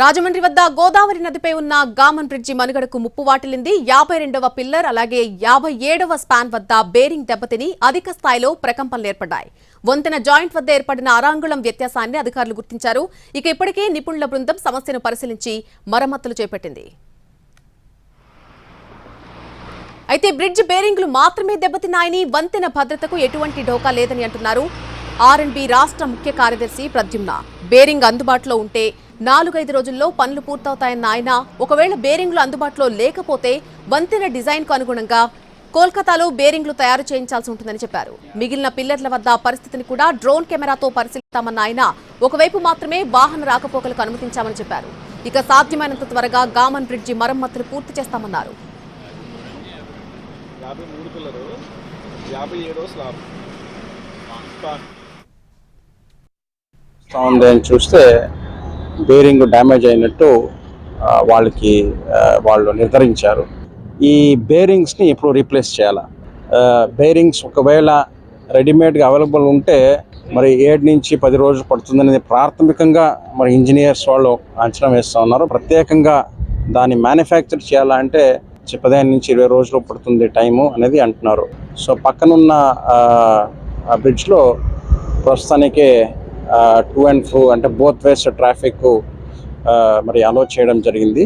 రాజమండ్రి వద్ద గోదావరి నదిపై ఉన్న గామన్ బ్రిడ్జి మనుగడకు ముప్పు వాటిల్లింది. యాభై రెండవ పిల్లర్ అలాగే యాభై ఏడవ స్పాన్ వద్ద బేరింగ్ దెబ్బతిని అధిక స్థాయిలో ప్రకంపనలు ఏర్పడ్డాయి. వంతెన జాయింట్ వద్ద ఏర్పడిన అరాంగుళం వ్యత్యాసాన్ని అధికారులు గుర్తించారు. ఇక ఇప్పటికే నిపుణుల బృందం సమస్యను పరిశీలించి మరమ్మతులు చేపట్టింది. అయితే బ్రిడ్జ్ బేరింగ్లు మాత్రమే దెబ్బతిన్నాయని వంతెన భద్రతకు ఎటువంటి ఢోకా లేదని అంటున్నారు. ఆర్ఎండ్బి రాష్ట్ర ముఖ్య కార్యదర్శి ప్రద్యుమ్న. బేరింగ్ అందుబాటులో ఉంటే నాలుగైదు రోజుల్లో పనులు పూర్తవుతాయన్న ఆయన ఒకవేళ బేరింగ్లు అందుబాటులో లేకపోతే వంతెన డిజైన్కు అనుగుణంగా కోల్కతాలో బేరింగ్లు తయారు చేయించాల్సి ఉంటుందని చెప్పారు. మిగిలిన పిల్లర్ల వద్ద పరిస్థితిని కూడా డ్రోన్ కెమెరాతో పరిశీలిస్తామన్న ఆయన ఒకవైపు మాత్రమే వాహన రాకపోకలకు అనుమతించామని చెప్పారు. ఇక సాధ్యమైనంత త్వరగా గామన్ బ్రిడ్జి మరమ్మతులు పూర్తి చేస్తామన్నారు. యాభై మూడు పిల్లలు యాభై ఏడో స్లాబ్. ఉంది అని చూస్తే బేరింగ్ డ్యామేజ్ అయినట్టు వాళ్ళకి వాళ్ళు నిర్ధారించారు. ఈ బేరింగ్స్ని ఎప్పుడు రీప్లేస్ చేయాలా. బేరింగ్స్ ఒకవేళ రెడీమేడ్గా అవైలబుల్ ఉంటే మరి ఏడు నుంచి పది రోజులు పడుతుందనేది ప్రాథమికంగా మరి ఇంజనీర్స్ వాళ్ళు అంచనా వేస్తూ ఉన్నారు. ప్రత్యేకంగా దాన్ని మ్యానుఫ్యాక్చర్ చేయాలంటే పదిహేను నుంచి ఇరవై రోజులు పడుతుంది టైము అనేది అంటున్నారు. సో పక్కనున్న బ్రిడ్జ్లో ప్రస్తుతానికే టూ అండ్ ఫ్రూ అంటే బోత్ వేస్ ట్రాఫిక్ మరి అలో చేయడం జరిగింది.